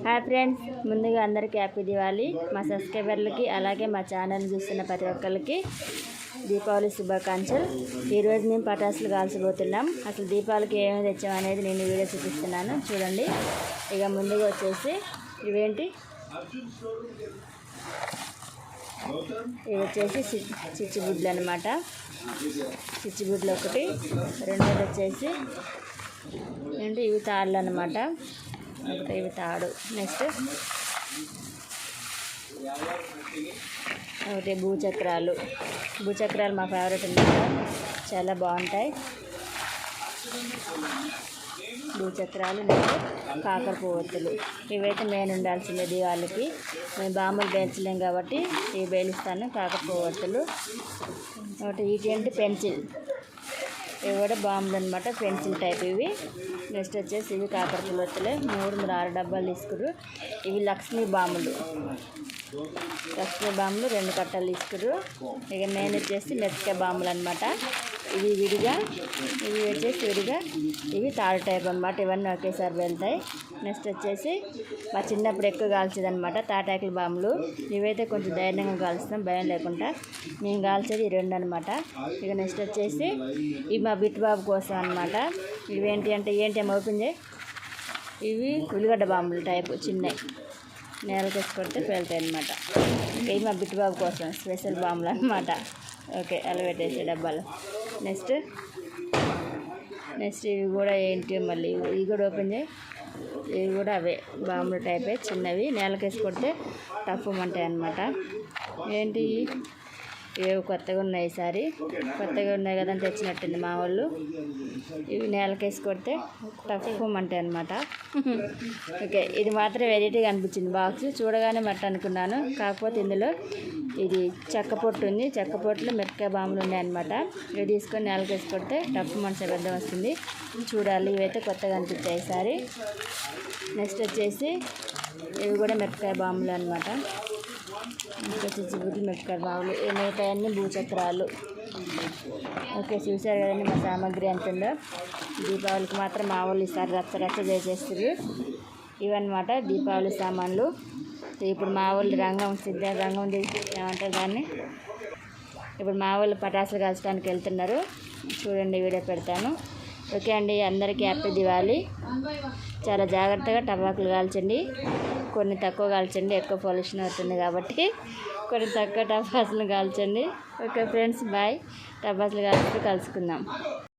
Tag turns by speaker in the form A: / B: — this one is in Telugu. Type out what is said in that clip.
A: హాయ్ ఫ్రెండ్స్ ముందుగా అందరికీ హ్యాపీ దివాళీ. మా సబ్స్క్రైబర్లకి అలాగే మా ఛానల్ చూస్తున్న ప్రతి ఒక్కరికి దీపావళి శుభాకాంక్షలు. ఈరోజు మేము పటాసులు కాల్చబోతున్నాం. అసలు దీపావళికి ఏమేమి తెచ్చాం అనేది నేను వీడియో చూపిస్తున్నాను. చూడండి. ఇక ముందుగా వచ్చేసి ఇవేంటి? ఇవి వచ్చేసి చి- చిచ్చుబుడ్లు అనమాట చిచ్చుబుడ్లు ఒకటి. రెండోది వచ్చేసి ఏంటి? ఇవి తాళ్ళు అనమాట ఒకటి ఇవి తాడు. నెక్స్ట్ ఒకటి భూచక్రాలు. భూచక్రాలు మా ఫేవరెట్ అనమాట చాలా బాగుంటాయి. భూచక్రాలు నెక్స్ట్ కాకర పువ్వొత్తులు. ఇవైతే మెయిన్ ఉండాల్సిందే వాళ్ళకి. మేము బాంబులు పేల్చలేం కాబట్టి ఇవి పేలుస్తాను కాకర పువ్వొత్తులు. ఒకటి ఇటువంటి పెన్సిల్ ఇవి కూడా బాంబులు అనమాట పెన్సిల్ టైప్ ఇవి. నెక్స్ట్ వచ్చేసి ఇవి కాకర వత్తలే మూడు మూడు ఆరు డబ్బాలు తీసుకురు ఇవి లక్ష్మీ బాంబులు. లక్ష్మీ బాంబులు రెండు కట్టలు తీసుకురు ఇక మెయిన్ వచ్చేసి మెత్తకాయ బాంబులు అనమాట ఇవి విడిగా ఇవి వచ్చేసి విడిగా ఇవి తాడు టైప్ అనమాట ఇవన్నీ ఒకేసారి వెళ్తాయి. నెక్స్ట్ వచ్చేసి మా చిన్నప్పుడు ఎక్కువ కాల్చేది అనమాట తాటాకుల బాంబులు. ఇవైతే కొంచెం ధైర్యంగా కాల్చుతాం భయం లేకుండా. మేము కాల్చేది ఈ రెండు అనమాట ఇక నెక్స్ట్ వచ్చేసి ఇవి మా బిట్ బాబు కోసం అనమాట ఇవేంటి అంటే ఏంటి ఏమో ఓపెన్ చేయి. ఇవి ఉల్లిగడ్డ బాంబులు టైపు చిన్నవి. నేలకేసి కొడితే పేలుతాయి అనమాట ఇవి మా బిట్టు బాబు కోసం స్పెషల్ బాంబులు అనమాట ఓకే అలా పెట్టేసే డబ్బాలు. నెక్స్ట్ నెక్స్ట్ ఇవి కూడా ఏంటి మళ్ళీ? ఇవి కూడా ఓపెన్ చేయి. ఇవి కూడా అవే బాంబులు టైపే చిన్నవి. నేలకేసి కొడితే టఫ్ అనమాట ఏంటి ఇవి కొత్తగా ఉన్నాయి ఈసారి కొత్తగా ఉన్నాయి కదా అని తెచ్చినట్టుంది మా వాళ్ళు. ఇవి నేలకేసి కొడితే టఫ్ అనమాట ఓకే ఇది మాత్రం వెరైటీగా అనిపించింది బాక్స్ చూడగానే మట్టి అనుకున్నాను. కాకపోతే ఇందులో ఇది చెక్క పొట్టు ఉంది. చెక్క పొట్టులో మిరపకాయ బాంబులు ఉన్నాయి అనమాట ఇవి తీసుకొని నేలకేసి కొడితే టఫ్ మన పెద్ద వస్తుంది. చూడాలి ఇవైతే కొత్తగా అనిపించాయి ఈసారి నెక్స్ట్ వచ్చేసి ఇవి కూడా మిరపకాయ బాంబులు అనమాట ఇంకా చిచ్చుబుడ్లు మిరపకాయ ఏమవుతాయన్నీ భూచక్రాలు. ఓకే చూసారు కదండి మా సామాగ్రి ఎంత ఉందో దీపావళికి మాత్రం మా వాళ్ళు ఈసారి రచ్చ రచ్చ చేసేస్తారు ఇవన్నమాట దీపావళి సామాన్లు. ఇప్పుడు మా వాళ్ళు రంగం సిద్ధ రంగం ఏమంటారు దాన్ని? ఇప్పుడు మా వాళ్ళు పటాసులు కాల్చడానికి వెళ్తున్నారు. చూడండి వీడియో పెడతాను. ఓకే అండి అందరికీ హ్యాపీ దివాళీ. చాలా జాగ్రత్తగా టబాకులు కాల్చండి. కొన్ని తక్కువ కాల్చండి ఎక్కువ పొల్యూషన్ అవుతుంది కాబట్టి కొన్ని తక్కువ టపాసులు కాల్చండి. Okay friends bye. టపాసులు కాల్చుతూ కలుసుకుందాం.